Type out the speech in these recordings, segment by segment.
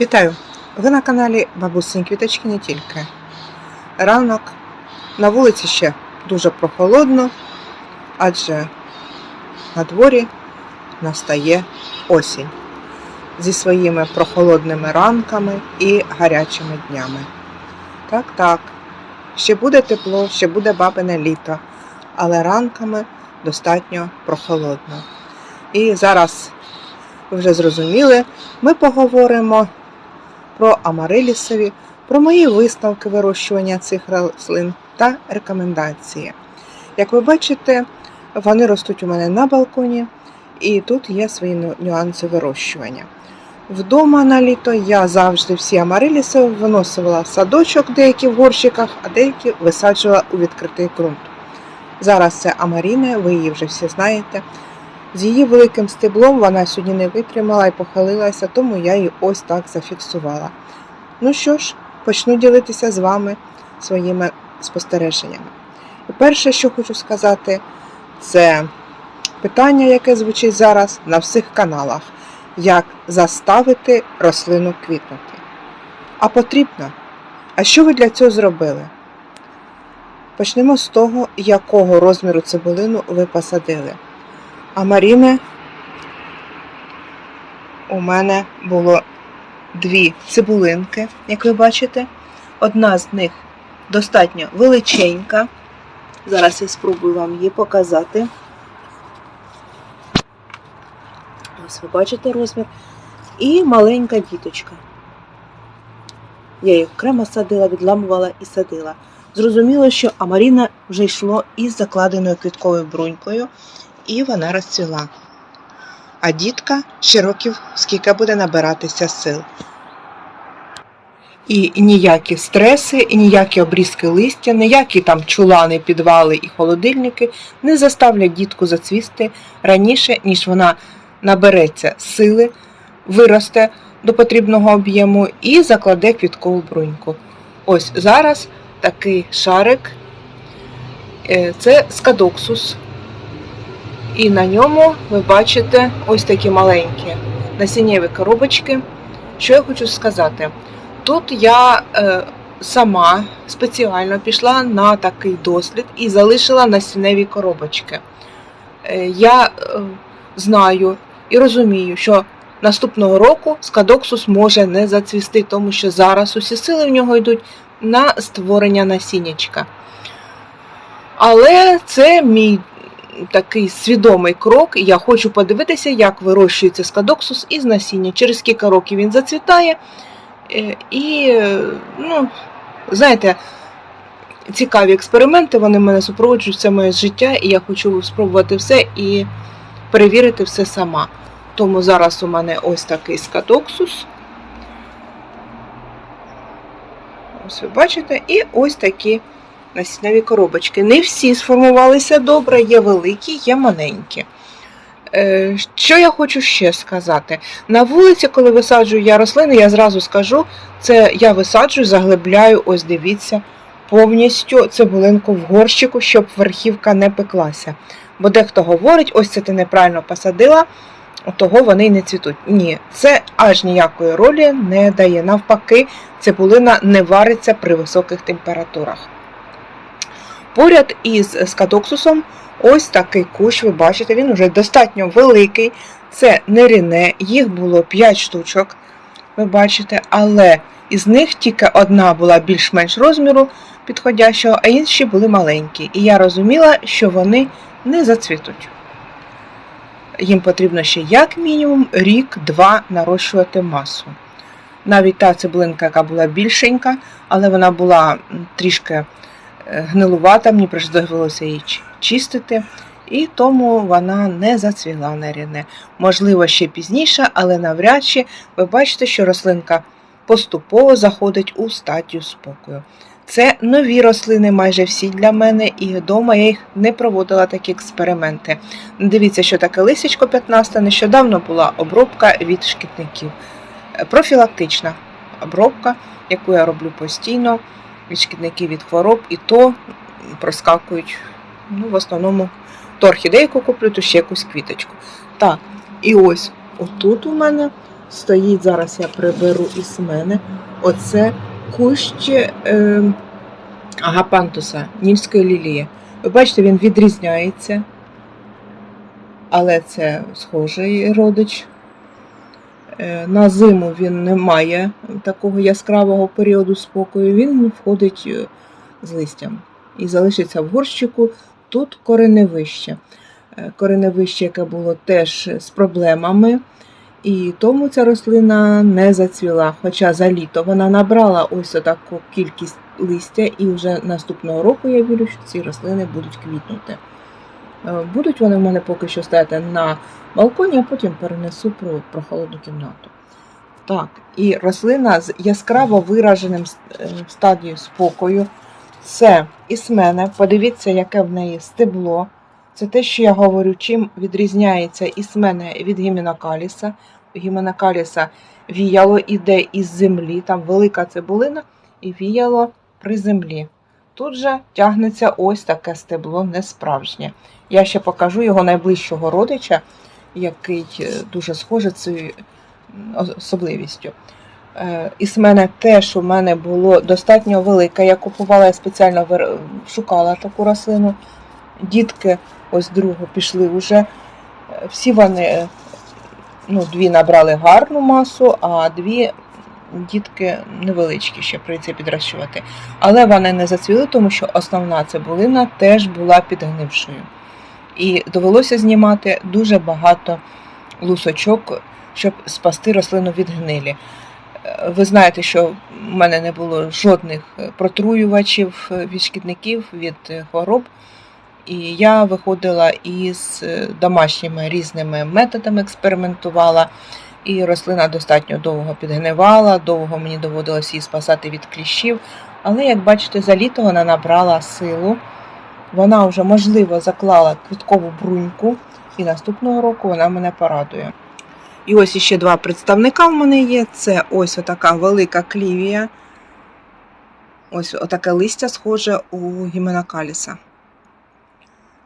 Вітаю! Ви на каналі Бабусин Квіточки не тільки. Ранок на вулиці ще дуже прохолодно, адже на дворі настає осінь зі своїми прохолодними ранками і гарячими днями. Так, так, ще буде тепло, ще буде бабине літо, але ранками достатньо прохолодно. І зараз, ви вже зрозуміли, ми поговоримо про амарилісові, про мої висновки вирощування цих рослин та рекомендації. Як ви бачите, вони ростуть у мене на балконі, і тут є свої нюанси вирощування. Вдома на літо я завжди всі амариліси виносила садочок, деякі в горщиках, а деякі висаджувала у відкритий ґрунт. Зараз це Амаріна, ви її вже всі знаєте. З її великим стеблом вона сьогодні не витримала і похилилася, тому я її ось так зафіксувала. Ну що ж, почну ділитися з вами своїми спостереженнями. І перше, що хочу сказати, це питання, яке звучить зараз на всіх каналах: як заставити рослину квітнути. А потрібно. А що ви для цього зробили? Почнемо з того, якого розміру цибулину ви посадили. А Маріне у мене було дві цибулинки, як ви бачите. Одна з них достатньо величенька. Зараз я спробую вам її показати. Ось ви бачите розмір. І маленька діточка. Я їх окремо садила, відламувала і садила. Зрозуміло, що Амаріна вже йшло із закладеною квітковою брунькою, і вона розцвіла. А дітка ще років скільки буде набиратися сил. І ніякі стреси, і ніякі обрізки листя, ніякі там чулани, підвали і холодильники не заставлять дітку зацвісти раніше, ніж вона набереться сили, виросте до потрібного об'єму і закладе квіткову бруньку. Ось зараз такий шарик. Е, Це скадоксус. І на ньому ви бачите ось такі маленькі насіннєві коробочки. Що я хочу сказати? Тут я е, сама спеціально пішла на такий дослід і залишила насінневі коробочки. Е, я е, знаю і розумію, що наступного року скадоксус може не зацвісти, тому що зараз усі сили в нього йдуть на створення насіннячка. Але це мій такий свідомий крок, я хочу подивитися, як вирощується скадоксус із насіння. Через кілька років він зацвітає. Е, І, ну, знаєте, цікаві експерименти, вони мене супроводжують все моє життя, і я хочу спробувати все і перевірити все сама. Тому зараз у мене ось такий скадоксус. Ось ви бачите, і ось такі насінневі коробочки. Не всі сформувалися добре, є великі, є маленькі. Е, Що я хочу ще сказати? На вулиці, коли висаджую я рослини, я зразу скажу, це я висаджую, заглибляю, ось дивіться, повністю цибулинку в горщику, щоб верхівка не пеклася. Бо дехто говорить, ось це ти неправильно посадила, того вони й не цвітуть. Ні, це аж ніякої ролі не дає. Навпаки, цибулина не вариться при високих температурах. Поряд із скадоксусом ось такий кущ, ви бачите, він вже достатньо великий. Це неріне, їх було 5 штучок, ви бачите, але із них тільки одна була більш-менш розміру підходящого, а інші були маленькі. І я розуміла, що вони не зацвітуть. Їм потрібно ще як мінімум рік-два нарощувати масу. Навіть та цибулинка, яка була більшенька, але вона була трішки гнилувата, мені довелося її чистити, і тому вона не зацвіла на ріне. Можливо, ще пізніше, але навряд чи ви бачите, що рослинка поступово заходить у стадію спокою. Це нові рослини майже всі для мене, і вдома я їх не проводила такі експерименти. Дивіться, що таке лисячко 15. Нещодавно була обробка від шкідників. Е, Профілактична обробка, яку я роблю постійно від шкідників від хвороб, і то проскакують. Ну, в основному то орхідейку куплю, то ще якусь квіточку. Так, і ось отут у мене стоїть, зараз я приберу із мене. Оце кущ е, агапантуса, нільської лілії. Ви бачите, він відрізняється, але це схожий родич. Е, На зиму він не має такого яскравого періоду спокою, він входить е, з листям і залишиться в горщику. Тут кореневище. Е, Кореневище, яке було теж з проблемами, і тому ця рослина не зацвіла. Хоча за літо вона набрала ось таку кількість листя, і вже наступного року я вірю, що ці рослини будуть квітнути. Е, Будуть вони в мене поки що стояти на балконі, а потім перенесу про прохолодну кімнату. Так, і рослина з яскраво вираженим е, стадією спокою. Це ісмене. Подивіться, яке в неї стебло. Це те, що я говорю, чим відрізняється ісмене від гіменокаліса. Гіменокаліса віяло іде із землі, там велика цибулина, і віяло при землі. Тут же тягнеться ось таке стебло несправжнє. Я ще покажу його найближчого родича, який е, дуже схожий цією особливістю. Е, Із мене теж у мене було достатньо велике. Я купувала, я спеціально шукала таку рослину. Дітки, ось другу, пішли вже. Е, Всі вони, ну, дві набрали гарну масу, а дві дітки невеличкі, ще прийти підрощувати. Але вони не зацвіли, тому що основна цибулина теж була підгнившою. І довелося знімати дуже багато лусочок, щоб спасти рослину від гнилі. Е, Ви знаєте, що в мене не було жодних протруювачів е, від шкідників, від е, хвороб. І я виходила із домашніми різними методами, експериментувала. І рослина достатньо довго підгнивала, довго мені доводилось її спасати від кліщів. Але, як бачите, за літо вона набрала силу. Вона вже, можливо, заклала квіткову бруньку, і наступного року вона мене порадує. І ось іще два представника в мене є. Це ось отака велика клівія. Ось отаке листя схоже у гіменокаліса.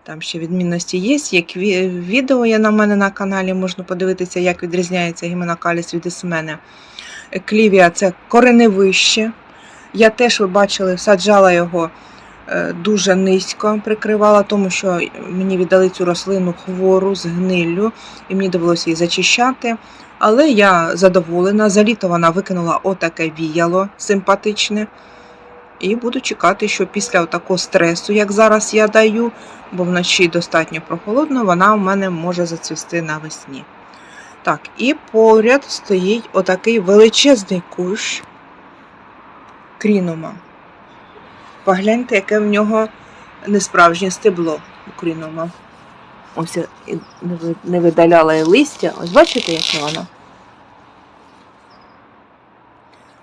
Там ще відмінності є. Є відео є на мене на каналі, можна подивитися, як відрізняється гіменокаліс від ісмени. Клівія це кореневище. Я теж, ви бачили, саджала його е, дуже низько, прикривала, тому що мені віддали цю рослину хвору з гниллю, і мені довелося її зачищати. Але я задоволена. За літо вона викинула отаке віяло симпатичне. І буду чекати, що після такого стресу, як зараз я даю, бо вночі достатньо прохолодно, вона в мене може зацвісти навесні. Так, і поряд стоїть отакий величезний кущ крінума. Погляньте, яке в нього несправжнє стебло у крінума. Ось не видаляла і листя. Ось бачите, яке воно?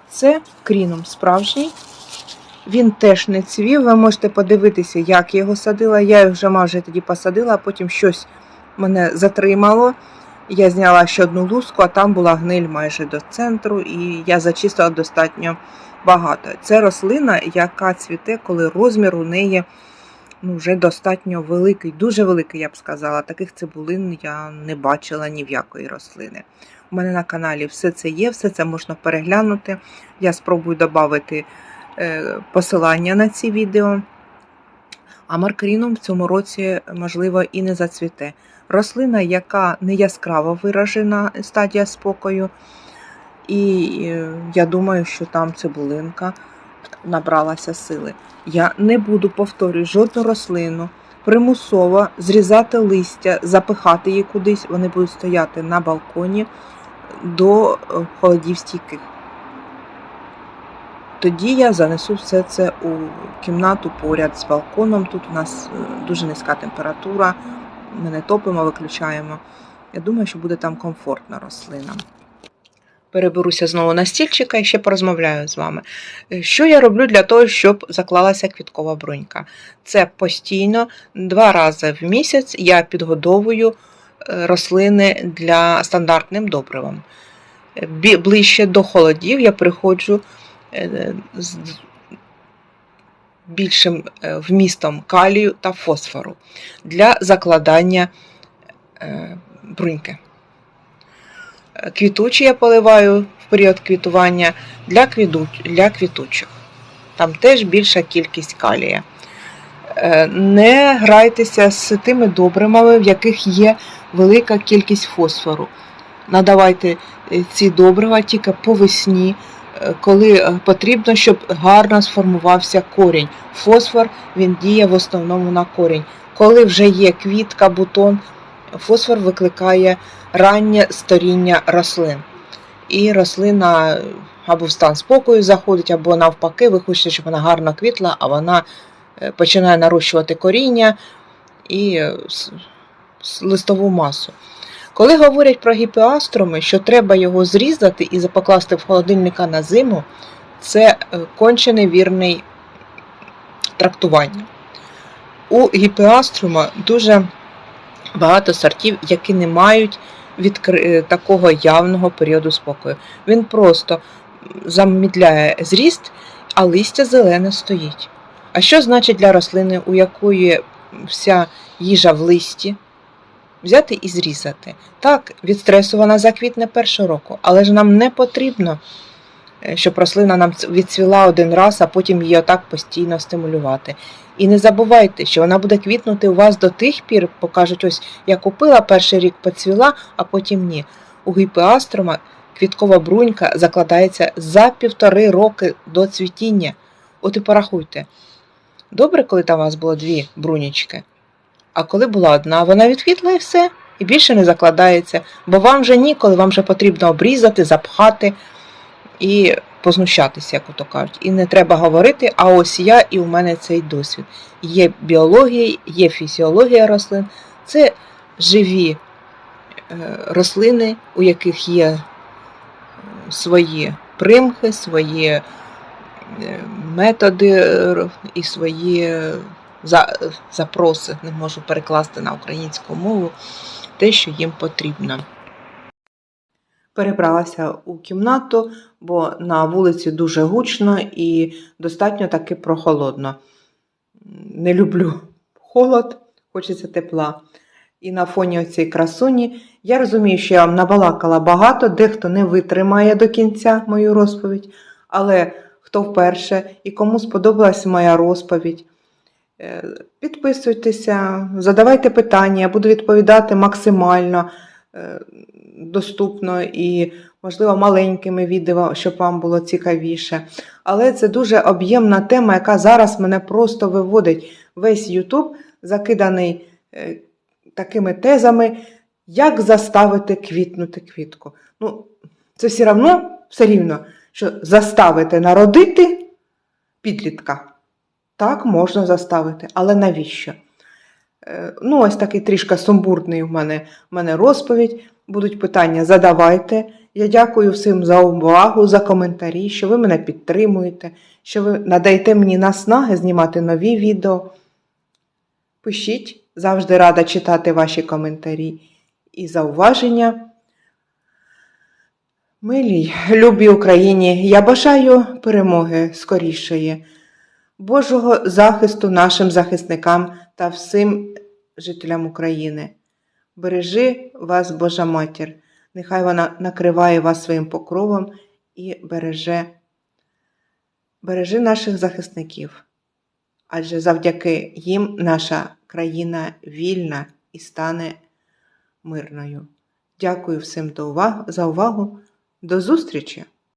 Це крінум справжній. Він теж не цвів. Ви можете подивитися, як його садила. Я його вже майже тоді посадила, а потім щось мене затримало. Я зняла ще одну луску, а там була гниль майже до центру, і я зачистила достатньо багато. Це рослина, яка цвіте, коли розмір у неї ну, вже достатньо великий, дуже великий, я б сказала. Таких цибулин я не бачила ні в якої рослини. У мене на каналі все це є, все це можна переглянути. Я спробую додати посилання на ці відео. А маркаріном в цьому році, можливо, і не зацвіте. Рослина, яка не яскраво виражена стадія спокою. І е, я думаю, що там цибулинка набралася сили. Я не буду повторюю жодну рослину примусово зрізати листя, запихати її кудись. Вони будуть стояти на балконі до е, холодів стійких. Тоді я занесу все це у кімнату поряд з балконом. Тут у нас е, дуже низька температура. Ми не топимо, виключаємо. Я думаю, що буде там комфортно рослинам. Переберуся знову на стільчика і ще порозмовляю з вами. Е, Що я роблю для того, щоб заклалася квіткова брунька? Це постійно два рази в місяць я підгодовую е, рослини для стандартним добривом. Ближче до холодів я приходжу з більшим е, вмістом калію та фосфору для закладання е, бруньки. Е, Квітучі я поливаю в період квітування для, для квітучих. Там теж більша кількість калія. Е, Не грайтеся з тими добривами, в яких є велика кількість фосфору. Надавайте е, ці добрива тільки по весні, е, коли е, потрібно, щоб гарно сформувався корінь. Фосфор він діє в основному на корінь. Коли вже є квітка, бутон, фосфор викликає раннє старіння рослин. І рослина або в стан спокою заходить, або навпаки, ви хочете, щоб вона гарно квітла, а вона е, починає нарощувати коріння і е, листову масу. Коли говорять про гіпеастроми, що треба його зрізати і покласти в холодильника на зиму, це е, конче невірний трактування. У гіпеаструма дуже багато сортів, які не мають відкри... е, такого явного періоду спокою. Він просто замідляє зріст, а листя зелене стоїть. А що значить для рослини, у якої вся їжа в листі? Взяти і зрізати. Так, від стресу вона заквітне першого року, але ж нам не потрібно, е, щоб рослина нам відцвіла один раз, а потім її отак постійно стимулювати. І не забувайте, що вона буде квітнути у вас до тих пір, покажуть, ось я купила перший рік поцвіла, а потім ні. У гіпеастрома квіткова брунька закладається за півтори роки до цвітіння. От і порахуйте. Добре, коли там у вас було дві брунічки. А коли була одна, вона відквітла і все, і більше не закладається, бо вам вже ніколи, вам вже потрібно обрізати, запхати і познущатися, як ото кажуть. І не треба говорити, а ось я і у мене цей досвід. Є біологія, є фізіологія рослин, це живі е, рослини, у яких є е, свої примхи, свої е, методи і свої запроси, не можу перекласти на українську мову, те, що їм потрібно. Перебралася у кімнату, бо на вулиці дуже гучно і достатньо таки прохолодно. Не люблю холод, хочеться тепла. І на фоні цієї красуні я розумію, що я вам набалакала багато, дехто не витримає до кінця мою розповідь, але хто вперше і кому сподобалась моя розповідь, підписуйтеся, задавайте питання, я буду відповідати максимально е, доступно і, можливо, маленькими відео, щоб вам було цікавіше. Але це дуже об'ємна тема, яка зараз мене просто виводить. Весь YouTube закиданий е, такими тезами, як заставити квітнути квітку. Ну, це все одно, все рівно, що заставити народити підлітка. Так, можна заставити, але навіщо? Е, Ну, ось такий трішки сумбурний у мене, у мене розповідь. Будуть питання, задавайте. Я дякую всім за увагу, за коментарі, що ви мене підтримуєте, що ви надаєте мені наснаги знімати нові відео. Пишіть, завжди рада читати ваші коментарі і зауваження. Милій, любій Україні, я бажаю перемоги скорішої, Божого захисту нашим захисникам та всім жителям України. Бережи вас, Божа Матір, нехай вона накриває вас своїм покровом і береже, бережи наших захисників, адже завдяки їм наша країна вільна і стане мирною. Дякую всім за увагу. До зустрічі!